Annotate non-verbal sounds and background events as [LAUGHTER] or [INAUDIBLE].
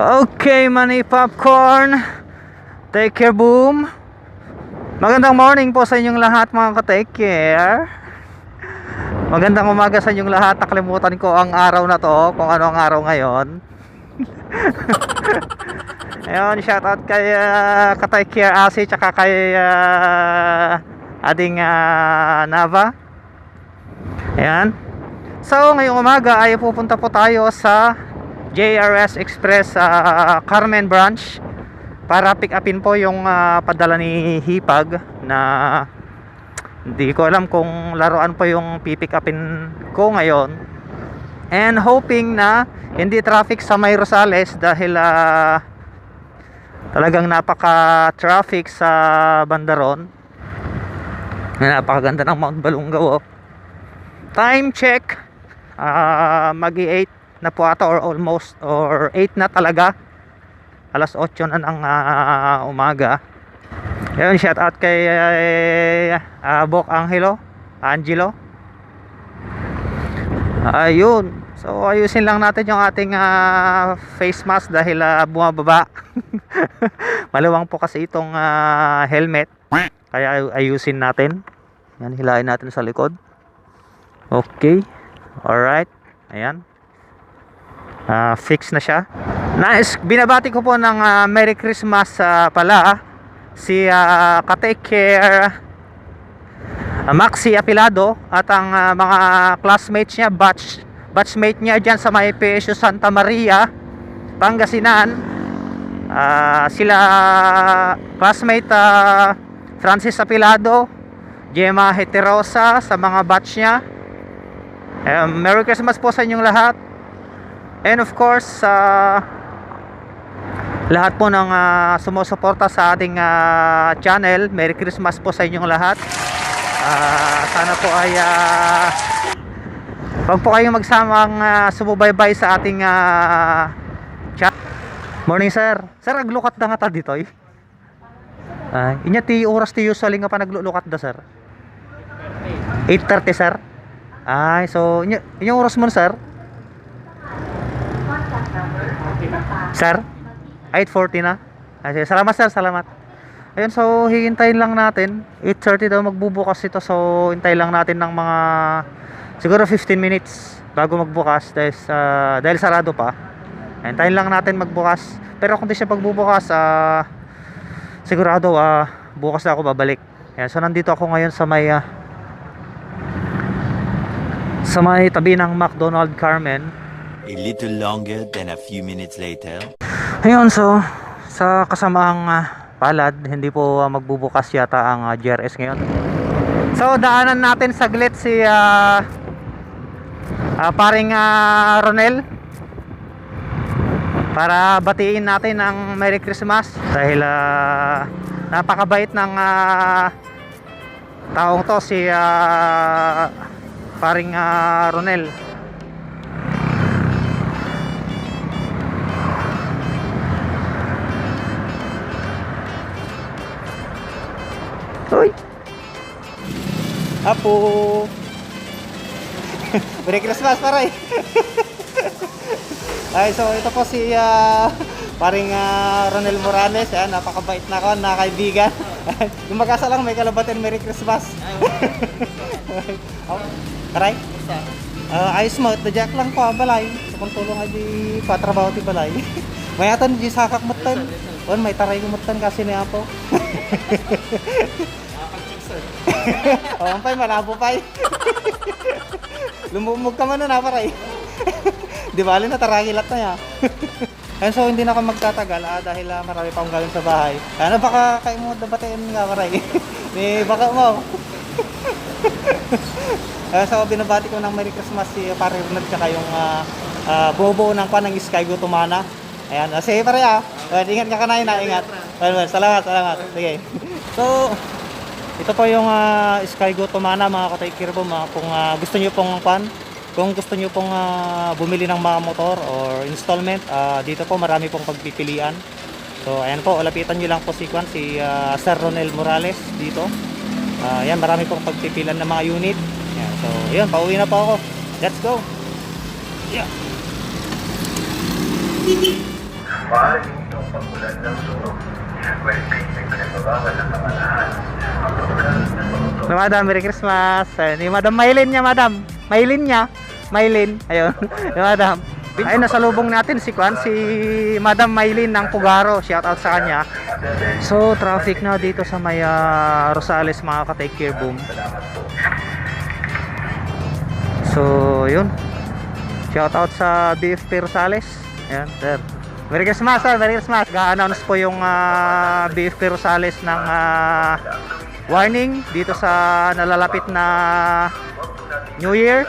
Okay, money popcorn. Take care, boom. Magandang morning po sa inyong lahat mga ka-take care. Magandang umaga sa inyong lahat. Nakalimutan ko ang araw na to, kung ano ang araw ngayon. [LAUGHS] Ayun, shout out kay uh, ka-take care Asi tsaka kay uh, ading ah, Nava. Ayan. So, ngayong umaga ay pupunta po tayo sa JRS Express sa Carmen Branch para pick upin po yung ah, padala ni Hipag na hindi ko alam kung laruan po yung pipick upin ko ngayon and hoping na hindi traffic sa May Rosales dahil ah, talagang napaka traffic sa Bandaron napakaganda ng Mount Balungaw oh. time check ah magi 8 na po ata or almost or 8 na talaga. Alas 8 na ng ah, umaga. Yun shout out kay uh, Bok Angelo Angelo. Ayun so ayusin lang natin yung ating ah, face mask dahil ah, bumababa. [LAUGHS] Maluwang po kasi itong ah, helmet. Kaya ay- ayusin natin. Yan hilahin natin sa likod. Okay. Alright. Ayan Ah, fix na siya. Nais, binabati ko po ng ah, Merry Christmas ah, pala si uh, Katake Care ah, Maxi Apilado at ang ah, mga classmates niya, batch batchmate niya diyan sa may PSU Santa Maria, Pangasinan. Ah, sila classmate ah, Francis Apilado, Gemma Heterosa sa mga batch niya. Eh, Merry Christmas po sa inyong lahat. And of course, sa lahat po ng ah, sumusuporta sa ating ah, channel, Merry Christmas po sa inyong lahat. Ah, sana po ay uh, wag po kayong magsamang ah, sumubaybay sa ating ah, chat. Morning sir. Sir, aglukat na nga ta dito eh. Ay, inya ti oras ti usually nga pa naglulukat da sir. 8.30 sir. Ay, so inya, inya oras mo sir? Sir? 8.40 na? Ay, sige. Salamat sir, salamat. Ayun, so hihintayin lang natin. 8.30 daw magbubukas ito. So, hintayin lang natin ng mga siguro 15 minutes bago magbukas dahil, sa- dahil sarado pa. Hintayin lang natin magbukas. Pero kung di siya pagbubukas, ah, sigurado ah, bukas na ako babalik. Ayan, so nandito ako ngayon sa may ah, sa may tabi ng McDonald Carmen. A little longer than a few minutes later. Ayun, so sa kasamaang ah, palad, hindi po ah, magbubukas yata ang ah, GRS ngayon. So daanan natin saglit si ah, ah, paring ah, Ronel para batiin natin ang Merry Christmas dahil ah, napakabait ng ah, taong to si ah, paring ah, Ronel. Hoy. Apo. [LAUGHS] Merry Christmas, paray. [LAUGHS] Ay, so ito po si ah, paring ah, Ronel Morales, yan, napakabait na ako, na kaibigan. [LAUGHS] Yung lang may kalabatin Merry Christmas. oh, karay? Ah, ayos mo, tadyak lang ko, balay. Kung tulong ay di patrabaho ti balay. [LAUGHS] may atan di sakak mutan. Wan may taray kumutan kasi niya po. oh, ampay malabo pay. Lumumog ka man na paray. [LAUGHS] Di bali na taragilat na ya. [LAUGHS] Ayun, so hindi na ako magtatagal ah, dahil ah, marami pa akong gawin sa bahay. Ano baka kayo mo dabatiin nga paray. Ni baka mo. Ayun, [LAUGHS] so binabati ko ng Merry Christmas si Pare Ronald tsaka yung ah, ah, bobo ng pan ng Sky Go Tumana. Ayan, uh, sige pare ah. Well, ingat ka kanay na, ingat. Well, well, salamat, salamat. Sige. [LAUGHS] So, ito po yung uh, Sky Go Tumana mga kataykir po mga kung ah, gusto niyo pong pan kung gusto niyo pong ah, bumili ng mga motor or installment ah, dito po marami pong pagpipilian so ayan po lapitan niyo lang po si Kwan si ah, Sir Ronel Morales dito Ah, ayan marami pong pagpipilian ng mga unit ayan, so yun pauwi na po ako let's go yeah. Maaaring itong pagulan ng sunog. Mahigpit ay pinagbabawal ng pamanahan. Ang pagkulan ng So, madam, Merry Christmas. Ayun, ni Madam Maylin niya, Madam. Maylin niya. Maylin. Ayun. [LAUGHS] Yung Madam. Ay, nasalubong natin si Kwan, si Madam Maylin ng Pugaro. Shout out sa kanya. So, traffic na dito sa may ah, Rosales, mga ka-take care boom. So, yun. Shout out sa BFP Rosales. Ayan, sir. Merry Christmas, sir. Merry Christmas. Ga-announce po yung ah, BFP Rosales ng ah, warning dito sa nalalapit na New Year.